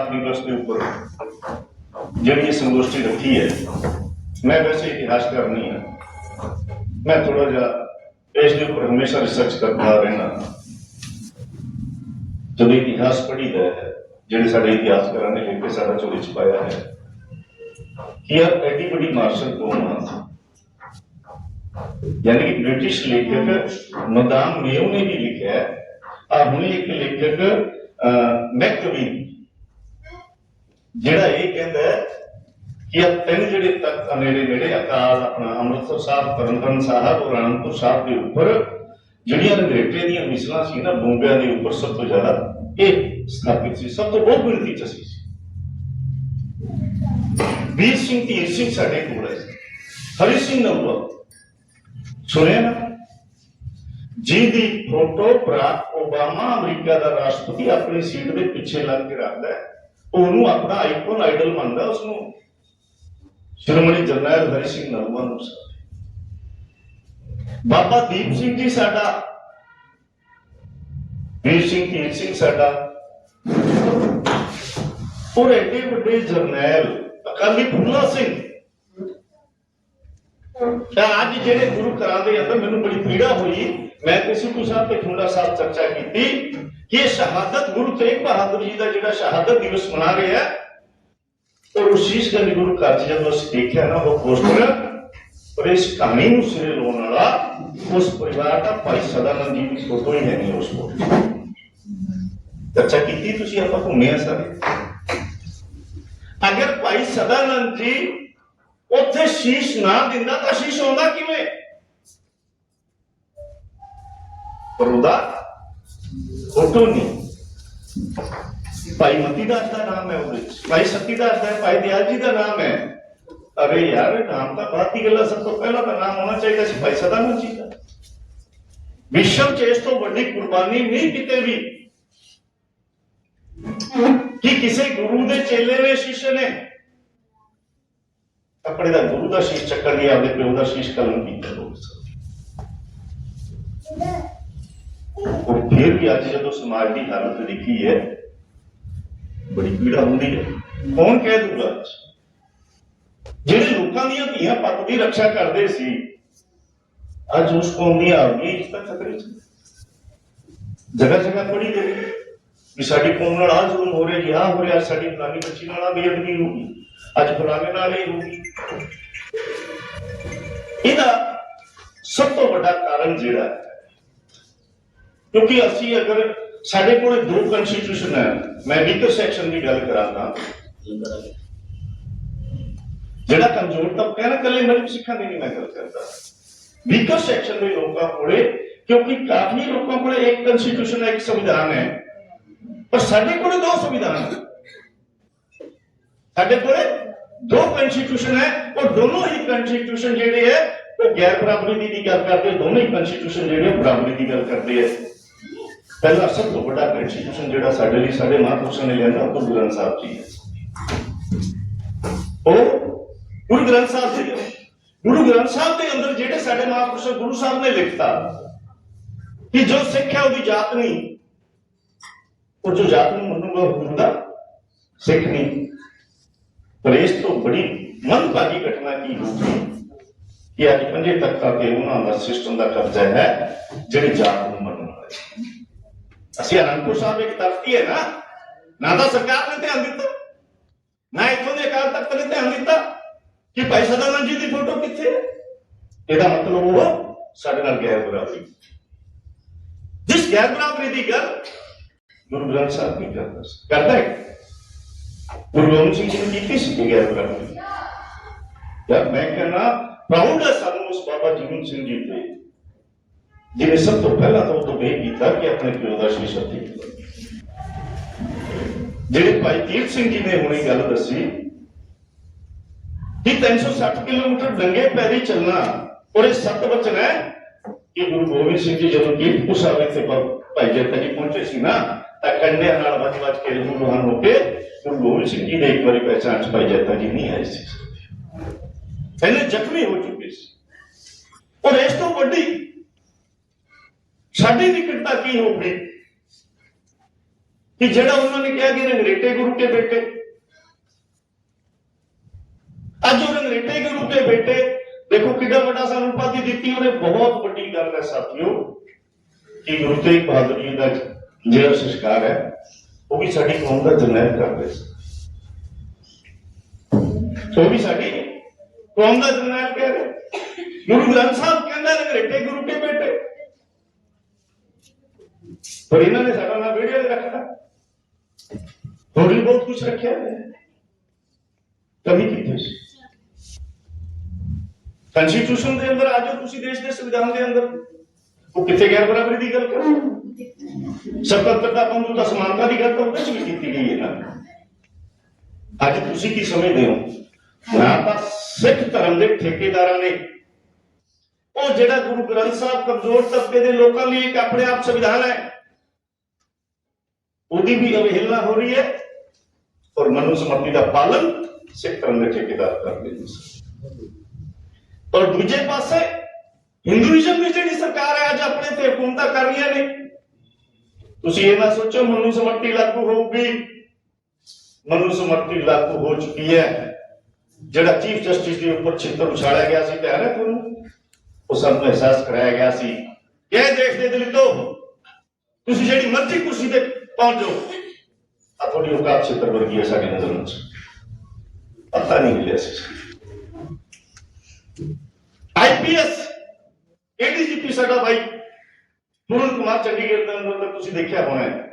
ਇਤਿਹਾਸ ਦਿਵਸ ਦੇ ਉੱਪਰ ਜਿਹੜੀ ਇਹ ਸੰਗੋਸ਼ਟੀ ਰੱਖੀ ਹੈ ਮੈਂ ਵੈਸੇ ਇਤਿਹਾਸ ਕਰਨੀ ਹੈ ਮੈਂ ਥੋੜਾ ਜਿਹਾ ਇਸ ਦੇ ਉੱਪਰ ਹਮੇਸ਼ਾ ਰਿਸਰਚ ਕਰਦਾ ਰਹਿਣਾ ਜਦੋਂ ਇਤਿਹਾਸ ਪੜ੍ਹੀਦਾ ਹੈ ਜਿਹੜੇ ਸਾਡੇ ਇਤਿਹਾਸਕਾਰਾਂ ਨੇ ਲਿਖ ਕੇ ਸਾਡਾ ਝੋਲੀ ਚ ਪਾਇਆ ਹੈ ਕਿ ਯਾਰ ਐਡੀ ਵੱਡੀ ਮਾਰਸ਼ਲ ਕੌਮ ਆ ਯਾਨੀ ਕਿ ਬ੍ਰਿਟਿਸ਼ ਲੇਖਕ ਮਦਾਮ ਮੇਓ ਨੇ ਵੀ ਲਿਖਿਆ ਹੈ ਆ ਹੁਣੇ ਇੱਕ ਲੇਖਕ ਅਹ, ਮੈਕਵੀ ਜਿਹੜਾ ਇਹ ਕਹਿੰਦਾ ਹੈ ਕਿ ਇਹ ਤਿੰਨ ਜਿਹੜੇ ਤਖਤ ਨੇੜੇ ਨੇੜੇ, ਅਕਾਲ ਆਪਣਾ ਅੰਮ੍ਰਿਤਸਰ ਸਾਹਿਬ, ਤਰਨਤਾਰਨ ਸਾਹਿਬ ਔਰ ਆਨੰਦਪੁਰ ਸਾਹਿਬ ਦੇ ਉੱਪਰ, ਜਿਹੜੀਆਂ ਨਗਰੇਟੇ ਦੀਆਂ ਮਿਸਲਾਂ ਸੀ ਨਾ, ਬੰਬਿਆਂ ਦੇ ਉੱਪਰ ਸਭ ਤੋਂ ਜ਼ਿਆਦਾ ਇਹ ਸਥਾਪਿਤ ਸੀ, ਸਭ ਤੋਂ ਬਹੁਤ ਗਿਣਤੀ ਚ ਸੀ। ਵੀਰ ਸਿੰਘ ਧੀਰ ਸਿੰਘ ਸਾਡੇ ਕੋਲ ਹੈ ਹਰੀ ਸਿੰਘ ਨੰਬਰ ਸੁਣਿਆ ਨਾ? ਜਿਹਦੀ ਫੋਟੋ ਬਰਾਕ ਓਬਾਮਾ ਅਮਰੀਕਾ ਦਾ ਰਾਸ਼ਟਰਪਤੀ ਆਪਣੀ ਸੀਟ ਦੇ ਪਿੱਛੇ ਲੱਗ ਕੇ ਰੱਖਦਾ ਹੈ। ਉਹਨੂੰ ਆਪਣਾ ਆਈਕਨ ਆਈਡਲ ਮੰਨਦਾ ਉਸ ਨੂੰ ਸ਼੍ਰੋਮਣੀ ਜਰਨੈਲ ਹਰੀ ਸਿੰਘ ਨਰਮਾ ਨੂੰ ਬਾਬਾ ਦੀਪ ਸਿੰਘ ਜੀ ਸਾਡਾ, ਵੀਰ ਸਿੰਘ ਧੀਰ ਸਿੰਘ ਸਾਡਾ, ਔਰ ਐਡੇ ਵੱਡੇ ਜਰਨੈਲ ਅਕਾਲੀ ਫੂਲਾ ਸਿੰਘ। ਅੱਜ ਜਿਹੜੇ ਗੁਰੂ ਘਰਾਂ ਦੇ ਅੰਦਰ ਮੈਨੂੰ ਬੜੀ ਪੀੜਾ ਹੋਈ ਮੈਂ ਤੇ ਸਿੱਧੂ ਸਾਹਿਬ ਤੇ ਖੁੰਡਾ ਸਾਹਿਬ ਚਰਚਾ ਕੀਤੀ ਕਿ ਸ਼ਹਾਦਤ ਗੁਰੂ ਤੇਗ ਬਹਾਦਰ ਜੀ ਦਾ ਜਿਹੜਾ ਸ਼ਹਾਦਤ ਦਿਵਸ ਮਨਾ ਰਹੇ ਆ ਔਰ ਉਸ ਸ਼ੀਸ਼ਗੰਜ ਗੁਰੂ ਘਰ ਜਦੋਂ ਅਸੀਂ ਦੇਖਿਆ ਨਾ ਉਹ ਪੋਸਟਰ ਪਰ ਇਸ ਕਹਾਣੀ ਨੂੰ ਸਿਰੇ ਲਾਉਣ ਵਾਲਾ ਉਸ ਪਰਿਵਾਰ ਦਾ ਭਾਈ ਸਦਾਨੰਦ ਜੀ ਦੀ ਫੋਟੋ ਹੀ ਹੈ ਨਹੀਂ ਉਸ ਕੋਲ ਚਰਚਾ ਕੀਤੀ ਤੁਸੀਂ ਆਪਾਂ ਘੁੰਮੇ ਆ ਸਾਰੇ? ਅਗਰ ਭਾਈ ਸਦਾਨੰਦ ਜੀ ਉੱਥੇ ਸ਼ੀਸ਼ ਨਾ ਦਿੰਦਾ ਤਾਂ ਸ਼ੀਸ਼ ਆਉਂਦਾ ਕਿਵੇਂ? ਪਰ ਉਹਦਾ ਭਾਈ ਮਤੀ ਦਾਸ ਦਾ ਨਾਮ ਹੈ ਉਹਦੇ ਭਾਈ ਸਤੀ ਦਾ ਭਾਈ ਦਿਆਲ ਜੀ ਦਾ ਨਾਮ ਹੈ। ਅਰੇ ਯਾਰ, ਨਾਮ ਤਾਂ ਬਾਤ ਦੀ ਸਭ ਤੋਂ ਪਹਿਲਾਂ ਤਾਂ ਨਾਮ ਹੋਣਾ ਚਾਹੀਦਾ ਸੀ, ਭਾਈ ਸਦਾਨੰਦ ਜੀ ਦਾ। ਵਿਸ਼ਵ 'ਚ ਇਸ ਤੋਂ ਵੱਡੀ ਕੁਰਬਾਨੀ ਨਹੀਂ ਕਿਤੇ ਵੀ। ਕਿ ਕਿਸੇ ਗੁਰੂ ਦੇ ਚੇਲੇ ਨੇ ਸ਼ਿష్य ਨੇ? ਆਪਣੇ ਦਾ ਗੁਰੂ ਦਾ ਸ਼ੀਸ਼ ਚੱਕਰ ਨਹੀਂ ਆਪਣੇ ਪਿਓ ਦਾ ਸ਼ੀਸ਼ ਕਲਮ ਕੀਤਾ ਲੋਕ ਔਰ ਫਿਰ ਵੀ ਅੱਜ ਜਦੋਂ ਸਮਾਜ ਦੀ ਹਾਲਤ ਦੇਖੀ ਹੈ, ਬੜੀ ਪੀੜਾ ਹੁੰਦੀ ਹੈ। ਕੌਣ ਕਹਿ ਦੂਗਾ? ਜਿਹੜੇ ਲੋਕਾਂ ਦੀਆਂ ਧੀਆਂ ਪੱਤ ਦੀ ਰੱਖਿਆ ਕਰਦੇ ਸੀ, ਅੱਜ ਉਸ ਕੌਮ ਦੀ ਆਪਣੀ ਇੱਜ਼ਤ ਖਤਰੇ 'ਚ ਜਗ੍ਹਾ ਜਗ੍ਹਾ ਪੜੀ ਦੇ ਵੀ ਸਾਡੀ ਕੌਮ ਨਾਲ ਆਹ ਜ਼ੁਲਮ ਹੋ ਰਿਹਾ, ਜੀ ਆਹ ਹੋ ਰਿਹਾ ਸਾਡੀ ਫਲਾਨੀ ਬੱਚੀ ਨਾਲ ਆਹ ਬੇਅਦਬੀ ਹੋ ਗਈ, ਅੱਜ ਫਲਾਣੇ ਨਾਲ ਇਹ ਹੋ ਗਈ। ਇਹਦਾ ਸਭ ਤੋਂ ਵੱਡਾ ਕਾਰਨ ਜਿਹੜਾ ਹੈ ਕਿਉਂਕਿ ਅਸੀਂ ਅਗਰ ਸਾਡੇ ਕੋਲ ਦੋ ਕਨਸਟੀਟਿਊਸ਼ਨ ਹੈ, ਮੈਂ ਵੀਕਰ ਸੈਕਸ਼ਨ ਦੀ ਗੱਲ ਕਰਾਂਗਾ। ਜਿਹੜਾ ਕਮਜ਼ੋਰ ਤਬਕਾ ਨਾ ਕੱਲੇ ਮਰਮ ਸਿੱਖਾਂ ਦੀ ਨਹੀਂ ਮੈਂ ਗੱਲ ਕਰਦਾ। ਵੀਕਰ ਸੈਕਸ਼ਨ ਦੇ ਲੋਕਾਂ ਕੋਲੇ, ਕਿਉਂਕਿ ਕਾਫੀ ਲੋਕਾਂ ਕੋਲੇ ਇੱਕ ਕਨਸਟੀਟਿਊਸ਼ਨ ਹੈ, ਇੱਕ ਸੰਵਿਧਾਨ ਹੈ। ਪਰ ਸਾਡੇ ਕੋਲੇ ਦੋ ਸੰਵਿਧਾਨ ਹੈ ਸਾਡੇ ਕੋਲੇ ਦੋ ਕਨਸਟੀਟਿਊਸ਼ਨ ਹੈ, ਉਹ ਦੋਨੋਂ ਹੀ ਕਨਸਟੀਟਿਊਸ਼ਨ ਜਿਹੜੇ ਹੈ, ਉਹ ਗੈਰ ਬਰਾਬਰੀ ਦੀ ਗੱਲ ਕਰਦੇ, ਦੋਨੋਂ ਹੀ ਕਨਸਟੀਟਿਊਸ਼ਨ ਜਿਹੜੇ ਬਰਾਬਰੀ ਦੀ ਗੱਲ ਕਰਦੇ ਹੈ। ਪਹਿਲਾ ਸਭ ਤੋਂ ਵੱਡਾ ਕਨਸਟੀਟਿਊਸ਼ਨ ਜਿਹੜਾ ਸਾਡੇ ਲਈ, ਸਾਡੇ ਮਹਾਂਪੁਰਸ਼ਾਂ ਨੇ ਲਿਆਂਦਾ ਉਹ ਗੁਰੂ ਗ੍ਰੰਥ ਸਾਹਿਬ ਜੀ ਹੈ ਉਹ ਗੁਰੂ ਗ੍ਰੰਥ ਸਾਹਿਬ ਜੀ ਗੁਰੂ ਗ੍ਰੰਥ ਸਾਹਿਬ ਦੇ ਅੰਦਰ ਜਿਹੜੇ ਸਾਡੇ ਮਹਾਂਪੁਰਸ਼ ਗੁਰੂ ਸਾਹਿਬ ਨੇ ਲਿਖਤਾ, ਕਿ ਜੋ ਸਿੱਖ ਹੈ ਉਹਦੀ ਜਾਤ ਨਹੀਂ। ਉਹ ਜੋ ਜਾਤ ਨੂੰ ਮੰਨੂਗਾ ਹੁੰਦਾ ਸਿੱਖ ਨਹੀਂ। ਪਰ ਇਸ ਤੋਂ ਬੜੀ ਮੰਦਭਾਗੀ ਘਟਨਾ ਕੀ ਹੋਊਗੀ ਕਿ ਅੱਜ ਪੰਜੇ ਤੱਕਾਂ ਤੇ ਉਹਨਾਂ ਦਾ ਸਿਸਟਮ ਦਾ ਕਬਜ਼ਾ ਹੈ, ਜਿਹੜੇ ਜਾਤ ਨੂੰ ਮੰਨਣ ਵਾਲੇ। ਅਸੀਂ ਅਨੰਦਪੁਰ ਸਾਹਿਬ ਇੱਕ ਤਖਤੀ ਹੈ ਨਾ। ਨਾ ਤਾਂ ਸਰਕਾਰ ਨੇ ਧਿਆਨ ਦਿੱਤਾ, ਨਾ ਇੱਥੋਂ ਦੇ ਅਕਾਲ ਤਖਤ ਨੇ ਧਿਆਨ ਦਿੱਤਾ ਕਿ ਭਾਈ ਸਦਾਨੰਦ ਜੀ ਦੀ ਫੋਟੋ ਕਿੱਥੇ ਹੈ। ਇਹਦਾ ਮਤਲਬ ਉਹ ਸਾਡੇ ਨਾਲ ਗੈਰ ਬਰਾਬਰੀ। ਜਿਸ ਗੈਰ ਬਰਾਬਰੀ ਦੀ ਗੱਲ ਗੁਰੂ ਗ੍ਰੰਥ ਸਾਹਿਬ ਨਹੀਂ ਕਰਦਾ ਕਰਦਾ ਹੈ। ਗੁਰੂ ਗੋਬਿੰਦ ਸਿੰਘ ਜੀ ਨੇ ਕੀਤੀ ਸੀ ਗੈਰ ਬਰਾਬਰੀ। ਯਾਰ ਮੈਂ ਕਹਿੰਦਾ ਪ੍ਰਾਊਡ ਹੈ ਸਾਨੂੰ ਉਸ ਬਾਬਾ ਜੀਵਨ ਸਿੰਘ ਜੀ ਤੇ ਜਿਹਨੇ ਸਭ ਤੋਂ ਪਹਿਲਾਂ ਤਾਂ ਉਹ ਤੋਂ ਇਹ ਕੀਤਾ ਕਿ ਆਪਣੇ ਪਿਓ ਦਾ ਸ਼ੀਸ਼ ਹੱਥੀ ਜਿਹੜੇ ਭਾਈ ਤੀਰਥ ਸਿੰਘ ਜੀ ਨੇ ਹੁਣੇ ਗੱਲ ਦੱਸੀ, ਕਿ 360 ਕਿਲੋਮੀਟਰ ਡੰਗੇ ਪੈਰੀ ਚੱਲਣਾ ਔਰ ਇਹ ਸਤ ਵਚਨ ਹੈ ਕਿ ਗੁਰੂ ਗੋਬਿੰਦ ਸਿੰਘ ਜੀ ਜਦੋਂ ਕੀਰਤਪੁਰ ਸਾਹਿਬ ਇੱਥੇ ਭਾਈ ਜੱਟਾ ਜੀ ਪਹੁੰਚੇ ਸੀ ਨਾ, ਤਾਂ ਕੰਡਿਆਂ ਨਾਲ ਵੱਜ ਵੱਜ ਕੇ ਲਹੂ ਲੁਹਾਨ ਹੋ ਕੇ ਗੁਰੂ ਗੋਬਿੰਦ ਸਿੰਘ ਜੀ ਨੇ ਇੱਕ ਵਾਰੀ ਪਹਿਚਾਣ ਚ ਭਾਈ ਜੱਟਾ ਜੀ ਨਹੀਂ ਆਏ ਸੀ। ਪਹਿਲੇ ਜ਼ਖਮੀ ਹੋ ਚੁੱਕੇ ਸੀ। ਔਰ ਇਸ ਤੋਂ ਵੱਡੀ ਸਾਡੀ ਨਿਕਟਤਾ ਕੀ ਹੋ ਗਈ ਕਿ ਜਿਹੜਾ ਉਹਨਾਂ ਨੇ ਕਿਹਾ ਕਿ ਰੰਗਰੇਟੇ ਗੁਰੂ ਕੇ ਬੇਟੇ। ਅੱਜ ਉਹ ਰੰਗਰੇਟੇ ਗੁਰੂ ਕੇ ਬੇਟੇ। ਦੇਖੋ ਕਿੰਨਾ ਵੱਡਾ ਸਾਨੂੰ ਉਪਾਧੀ ਦਿੱਤੀ ਉਹਨੇ, ਬਹੁਤ ਵੱਡੀ ਗੱਲ ਹੈ ਸਾਥੀਓ, ਕਿ ਗੁਰੂ ਤੇਗ ਬਹਾਦਰ ਜੀ ਦਾ ਜਿਹੜਾ ਸੰਸਕਾਰ ਹੈ, ਉਹ ਵੀ ਸਾਡੀ ਕੌਮ ਦਾ ਜਨਰਲ ਕਰ ਰਹੇ ਸੀ। ਉਹ ਵੀ ਸਾਡੀ ਕੌਮ ਦਾ ਜਨਰਲ ਕਹਿ ਰਹੇ। ਗੁਰੂ ਗ੍ਰੰਥ ਸਾਹਿਬ ਕਹਿੰਦਾ ਰੰਗਰੇਟੇ ਗੁਰੂ ਕੇ ਬੇਟੇ ਪਰ ਇਹਨਾਂ ਨੇ ਸਾਡਾ ਨਾਮ ਵੀਡੀਓ ਰੱਖਦਾ ਹੋਰ ਵੀ ਬਹੁਤ ਕੁਝ ਰੱਖਿਆ ਹੈ। ਕਮੀ ਕੀਤੀ ਸੀ ਕਨਸਟੀਟਿਊਸ਼ਨ ਦੇ ਅੰਦਰ ਆਜੋ ਤੁਸੀਂ ਦੇਸ਼ ਦੇ ਸੰਵਿਧਾਨ ਦੇ ਅੰਦਰ। ਉਹ ਕਿੱਥੇ ਗੈਰ ਬਰਾਬਰੀ ਦੀ ਗੱਲ ਕਰ ਸਤੰਤਰਤਾ ਬੰਦੂਤਾ ਸਮਾਨਤਾ ਦੀ ਗੱਲ ਤਾਂ ਉਹਦੇ ਚ ਵੀ ਕੀਤੀ ਗਈ ਹੈ ਨਾ। ਅੱਜ ਤੁਸੀਂ ਕੀ ਸਮਝਦੇ ਹੋ? ਨਾ ਤਾਂ ਸਿੱਖ ਧਰਮ ਦੇ ਠੇਕੇਦਾਰਾਂ ਨੇ ਉਹ ਜਿਹੜਾ ਗੁਰੂ ਗ੍ਰੰਥ ਸਾਹਿਬ ਕਮਜ਼ੋਰ ਤਬਕੇ ਦੇ ਲੋਕਾਂ ਲਈ ਇੱਕ ਆਪਣੇ ਆਪ ਸੰਵਿਧਾਨ ਹੈ। ਉਹਦੀ ਵੀ ਅਵਹੇਲਨਾ ਹੋ ਰਹੀ ਹੈ ਔਰ ਮਨੁ ਸਮਰਤੀ ਦਾ ਪਾਲਨ ਸਿੱਖ ਧਰਮ ਦੇ ਠੇਕੇਦਾਰ ਕਰਦੇ ਨੇ। ਔਰ ਦੂਜੇ ਪਾਸੇ ਹਿੰਦੂਇਜ਼ਮ ਦੀ ਜਿਹੜੀ ਸਰਕਾਰ ਹੈ, ਅੱਜ ਆਪਣੇ ਤੇ ਹਕੂਮਤਾਂ ਕਰ ਰਹੀਆਂ ਨੇ। ਤੁਸੀਂ ਇਹ ਨਾ ਸੋਚੋ ਮਨੁ ਲਾਗੂ ਹੋਊਗੀ। ਮਨੁਸਮਤੀ ਲਾਗੂ ਹੋ ਚੁੱਕੀ ਹੈ। ਜਿਹੜਾ ਚੀਫ ਜਸਟਿਸ ਦੇ ਉੱਪਰ ਛਿੱਤਰ ਉਛਾੜਿਆ ਗਿਆ ਸੀ, ਧਿਆਨ ਹੈ ਤੁਹਾਨੂੰ ਉਹ ਸਭ ਨੂੰ ਅਹਿਸਾਸ ਕਰਾਇਆ ਗਿਆ ਸੀ। ਕਿ ਇਹ ਦੇਸ਼ ਦੇ ਤੁਸੀਂ ਜਿਹੜੀ ਮਰਜ਼ੀ ਕੁਰਸੀ ਤੇ ਪਹੁੰਚ ਜਾਓ ਆ ਤੁਹਾਡੀ ਔਕਾਤ ਛਿੱਤਰ ਵਰਗੀ ਹੈ ਸਾਡੀ ਨਜ਼ਰ ਵਿੱਚ ਪਤਾ ਨਹੀਂ ਮਿਲਿਆ ਸੀ ਆਈਪੀਐਸ ਏਡੀਜੀਪੀ ਸਾਡਾ ਭਾਈ ਪੂਰਨ ਕੁਮਾਰ ਚੰਡੀਗੜ੍ਹ ਦੇ ਅੰਦਰ ਤਾਂ ਤੁਸੀਂ ਦੇਖਿਆ ਹੋਣਾ ਹੈ।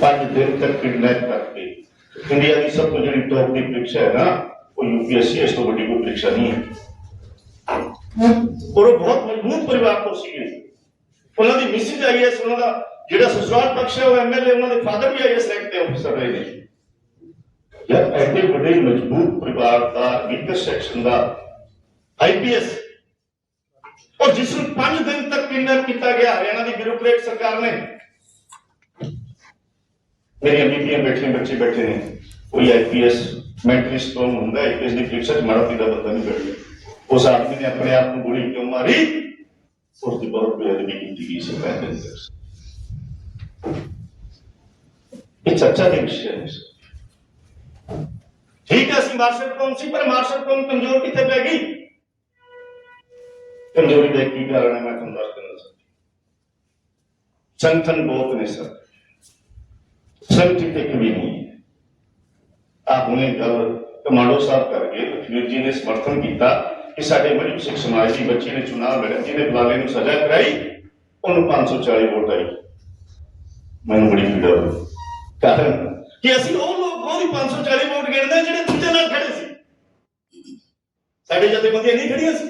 ਪੰਜ ਦਿਨ ਤੱਕ ਕਿਡਨੈਪ ਕਰਕੇ ਇੰਡੀਆ ਦੀ ਸਭ ਤੋਂ ਜਿਹੜੀ ਟੌਪ ਦੀ ਪ੍ਰੀਖਿਆ ਹੈ ਨਾ, ਉਹ ਯੂਪੀਐਸਸੀ ਇਸ ਤੋਂ ਵੱਡੀ ਕੋਈ ਪ੍ਰੀਖਿਆ ਨਹੀਂ ਹੈ। ਔਰ ਉਹ ਬਹੁਤ ਮਜ਼ਬੂਤ ਪਰਿਵਾਰ ਤੋਂ ਸੀਗੇ ਉਹਨਾਂ ਦੀ ਮਿਸਿਸ ਆਈਐਸ ਉਹਨਾਂ ਦਾ ਜਿਹੜਾ ਸਸੁਰਾਲ ਪਕਸ਼ ਹੈ, ਉਹ ਐਮਐਲਏ ਉਹਨਾਂ ਦੇ ਫਾਦਰ ਵੀ ਆਈਐਸ ਰੈਂਕ ਤੇ ਆਫੀਸਰ ਰਹੇ ਨੇ ਯਾਰ, ਐਡੇ ਵੱਡੇ ਮਜ਼ਬੂਤ ਪਰਿਵਾਰ ਦਾ ਵੀਕਰ ਸੈਕਸ਼ਨ ਦਾ ਆਈਪੀਐਸ ਔਰ ਜਿਸ ਨੂੰ 5 ਦਿਨ ਤੱਕ ਕਿਡਨੈਪ ਕੀਤਾ ਗਿਆ, ਹਰਿਆਣਾ ਦੀ ਬਿਊਰੋਕਰੇਟ ਸਰਕਾਰ ਨੇ। ਮੇਰੀਆਂ ਬੀਬੀਆਂ ਬੈਠੀਆਂ, ਬੱਚੇ ਬੈਠੇ ਨੇ। ਕੋਈ ਆਈਪੀਐਸ ਮੈਂਟਲੀ ਸਟਰੋਂਗ ਹੁੰਦਾ ਹੈ ਆਈਪੀਐਸ ਦੀ ਪ੍ਰੀਖਿਆ ਚ ਮਾੜਾ ਪੀਦਾ ਬੰਦਾ ਨਹੀਂ ਬੈਠਦਾ। ਉਸ ਆਦਮੀ ਨੇ ਆਪਣੇ ਆਪ ਨੂੰ ਗੋਲੀ ਕਿਉਂ ਮਾਰੀ? ਉਸ ਦੀ ਬਹੁਤ ਬੇਅਦਬੀ ਕੀਤੀ ਗਈ ਸੀ ਪਹਿਲੇ ਦਿਨ ਇਹ ਚਰਚਾ ਦੇ ਵਿਸ਼ੇ ਹੈ ਠੀਕ ਹੈ ਅਸੀਂ ਮਾਰਸ਼ਲ ਕੌਮ ਸੀ ਪਰ ਮਾਰਸ਼ਲ ਕੌਮ ਕਮਜ਼ੋਰ ਕਿੱਥੇ ਪੈ ਗਈ ਕਮਜ਼ੋਰੀ ਦਾ ਕੀ ਕਾਰਨ ਹੈ ਮੈਂ ਤੁਹਾਨੂੰ ਦੱਸ ਦਿੰਦਾ ਸਰ ਸੰਗਠਨ ਬਹੁਤ ਨੇ ਸਰ ਸੰਗਠਿਤ ਇੱਕ ਵੀ ਨਹੀਂ ਹੈ ਆਪ ਹੁਣੇ ਗੱਲ ਕਮਾਂਡੋ ਸਾਹਿਬ ਕਰਕੇ ਲਖਵੀਰ ਜੀ ਨੇ ਸਮਰਥਨ ਕੀਤਾ ਕਿ ਸਾਡੇ ਮਰੀਮ ਸਿੱਖ ਸਮਾਜ ਦੀ ਬੱਚੀ ਨੇ ਚੁਣਾਵ ਲੜਿਆ ਜਿਹਨੇ ਬਲਾਲੇ ਨੂੰ ਸਜ਼ਾ ਕਰਾਈ ਉਹਨੂੰ 540 ਵੋਟ ਆਈ। ਮੈਨੂੰ ਬੜੀ ਪੀੜਾ ਹੋਈ ਕਾਰਨ ਕਿ ਅਸੀਂ ਉਹ ਲੋਕ ਉਹਦੀ 540 ਵੋਟ ਗਿਣਦੇ ਜਿਹੜੇ ਦੂਜੇ ਨਾਲ ਖੜੇ ਸੀ। ਸਾਡੇ ਜਥੇਬੰਦੀਆਂ ਨਹੀਂ ਖੜੀਆਂ ਸੀ।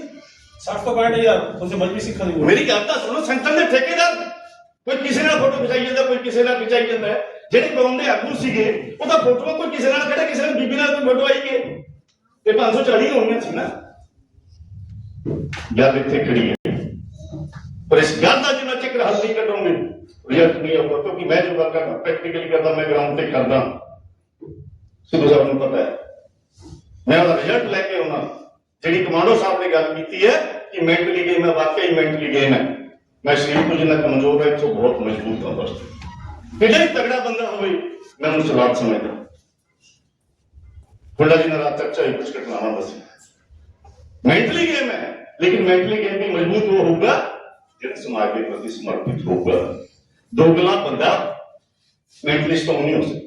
60 ਤੋਂ 65000 ਤੁਸੀਂ ਮਜਬੀ ਸਿੱਖਾਂ ਦੀ ਮੇਰੀ ਗੱਲ ਤਾਂ ਸੁਣੋ ਸੰਗਠਨ ਦੇ ਠੇਕੇਦਾਰ। ਕੋਈ ਕਿਸੇ ਨਾਲ ਫੋਟੋ ਖਿਚਾਈ ਜਾਂਦਾ ਕੋਈ ਕਿਸੇ ਨਾਲ ਖਿਚਾਈ ਜਾਂਦਾ ਹੈ। ਜਿਹੜੇ ਕੌਮ ਦੇ ਆਗੂ ਸੀਗੇ ਉਹਦਾ ਫੋਟੋ ਕੋਈ ਕਿਸੇ ਨਾਲ ਖੜਾ ਕਿਸੇ ਨਾਲ ਬੀਬੀ ਨਾਲ ਕੋਈ ਫੋਟੋ ਆਈ ਕੇ ਤੇ 540 ਹੋਣੀਆਂ ਸੀ ਨਾ। ਗੱਲ ਇੱਥੇ ਖੜੀ ਹੈ। ਪਰ ਇਸ ਗੱਲ ਦਾ ਜਿੰਨਾ ਚਿਰ ਹੱਲ ਨਹੀਂ ਕੱਢੋਗੇ ਰਿਜ਼ਲਟ ਨਹੀਂ ਆਊਗਾ ਕਿਉਂਕਿ ਮੈਂ ਜੋ ਗੱਲ ਕਰਦਾ ਪ੍ਰੈਕਟੀਕਲੀ ਕਰਦਾ, ਮੈਂ ਗਰਾਊਂਡ ਤੇ ਕਰਦਾ। ਸਿੱਧੂ ਸਾਹਿਬ ਨੂੰ ਪਤਾ ਹੈ। ਮੈਂ ਉਹਦਾ ਰਿਜ਼ਲਟ ਲੈ ਕੇ ਆਉਣਾ। ਜਿਹੜੀ ਕਮਾਂਡੋ ਸਾਹਿਬ ਨੇ ਗੱਲ ਕੀਤੀ ਹੈ ਕਿ ਮੈਂਟਲੀ ਗੇਮ ਹੈ, ਵਾਕਈ ਮੈਂਟਲੀ ਗੇਮ ਹੈ। ਮੈਂ ਸਰੀਰ ਤੋਂ ਜਿੰਨਾ ਕਮਜ਼ੋਰ ਹੈ, ਇੱਥੋਂ ਬਹੁਤ ਮਜ਼ਬੂਤ ਹਾਂ, ਬਸ। ਕਿਹੜਾ ਹੀ ਤਗੜਾ ਬੰਦਾ ਹੋਵੇ, ਮੈਂ ਉਹਨੂੰ ਸਲਾਦ ਸਮਝਦਾ। ਗੁੰਡਾ ਜੀ ਨੇ ਰਾਤ ਚਰਚਾ ਹੀ ਕੁਝ ਘਟਨਾਵਾਂ ਦੱਸੀ ਮੈਂਟਲੀ ਗੇਮ ਹੈ। ਲੇਕਿਨ ਮੈਂਟਲੀ ਗੇਮ ਵੀ ਮਜ਼ਬੂਤ ਉਹ ਹੋਊਗਾ ਜਿਹੜਾ ਸਮਾਜ ਦੇ ਪ੍ਰਤੀ ਸਮਰਪਿਤ ਹੋਊਗਾ ਦੋਗਲਾ ਬੰਦਾ ਮੈਂਟਲੀ ਸਟਰੋਂਗ ਨਹੀਂ ਹੋ ਸਕਦਾ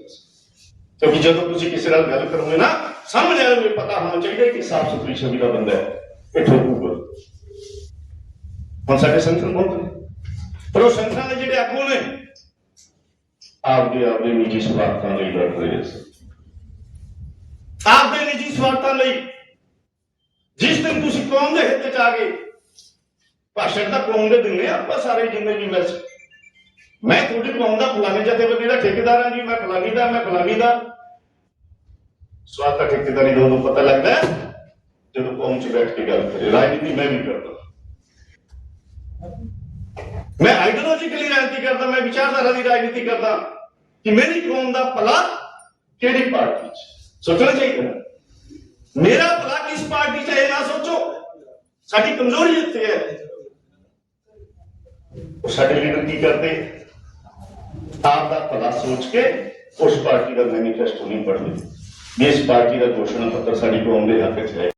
ਕਿਉਂਕਿ ਜਦੋਂ ਤੁਸੀਂ ਕਿਸੇ ਨਾਲ ਗੱਲ ਕਰੋਗੇ ਨਾ ਸਾਹਮਣੇ ਵਾਲੇ ਨੂੰ ਪਤਾ ਹੋਣਾ ਚਾਹੀਦਾ ਕਿ ਸਾਫ਼ ਸੁਥਰੀ ਛਵੀ ਦਾ ਬੰਦਾ ਹੈ ਇਹ ਠੋਕੂਗਾ ਹੁਣ ਸਾਡੇ ਸੰਗਠਨ ਬਹੁਤ ਨੇ ਪਰ ਉਹ ਸੰਗਠਨਾਂ ਦੇ ਜਿਹੜੇ ਆਗੂ ਨੇ ਆਪਦੇ ਆਪਦੇ ਨਿੱਜੀ ਸਵਾਰਥਾਂ ਲਈ ਲੜ ਰਹੇ ਸੀ ਆਪਦੇ ਨਿੱਜੀ ਸਵਾਰਥਾਂ ਲਈ ਜਿਸ ਦਿਨ ਤੁਸੀਂ ਕੌਮ ਦੇ ਹਿੱਤ ਚ ਆ ਗਏ, ਭਾਸ਼ਣ ਤਾਂ ਕੌਮ ਦੇ ਦਿੰਦੇ ਆ, ਆਪਾਂ ਸਾਰੇ ਜਿੰਨੇ ਵੀ ਵੈਸੇ ਮੈਂ ਤੁਹਾਡੀ ਕੌਮ ਦਾ ਫਲਾਣੇ ਜਥੇਬੰਦੀ ਦਾ ਠੇਕੇਦਾਰ ਹਾਂ ਜੀ, ਮੈਂ ਫਲਾਣੀ ਦਾ, ਮੈਂ ਫਲਾਣੀ ਦਾ। ਸਵਾਦ ਦਾ ਠੇਕੇਦਾਰੀ ਦਾ ਉਦੋਂ ਪਤਾ ਲੱਗਦਾ ਜਦੋਂ ਕੌਮ ਚ ਬੈਠ ਕੇ ਗੱਲ ਕਰੇ। ਰਾਜਨੀਤੀ ਮੈਂ ਵੀ ਕਰਦਾ। ਮੈਂ ਆਈਡੀਓਲੋਜੀਕਲੀ ਰਾਜਨੀਤੀ ਕਰਦਾ, ਮੈਂ ਵਿਚਾਰਧਾਰਾ ਦੀ ਰਾਜਨੀਤੀ ਕਰਦਾ ਕਿ ਮੇਰੀ ਕੌਮ ਦਾ ਭਲਾ ਕਿਹੜੀ ਪਾਰਟੀ ਚ? ਸੋਚਣਾ ਚਾਹੀਦਾ ਮੇਰਾ ਭਲਾ ਕਿਸ ਪਾਰਟੀ ਚ ਹੈ ਇਹ ਨਾ ਸੋਚੋ ਸਾਡੀ ਕਮਜ਼ੋਰੀ ਇੱਥੇ ਹੈ ਉਹ ਸਾਡੇ ਲੀਡਰ ਕੀ ਕਰਦੇ ਆਪ ਦਾ ਭਲਾ ਸੋਚ ਕੇ ਉਸ ਪਾਰਟੀ ਦਾ ਮੈਨੀਫੈਸਟੋ ਨਹੀਂ ਪੜ੍ਹਦੇ ਇਸ ਪਾਰਟੀ ਦਾ ਘੋਸ਼ਣਾ ਪੱਤਰ ਸਾਡੀ ਕੌਮ ਦੇ ਹੱਕ 'ਚ ਹੈ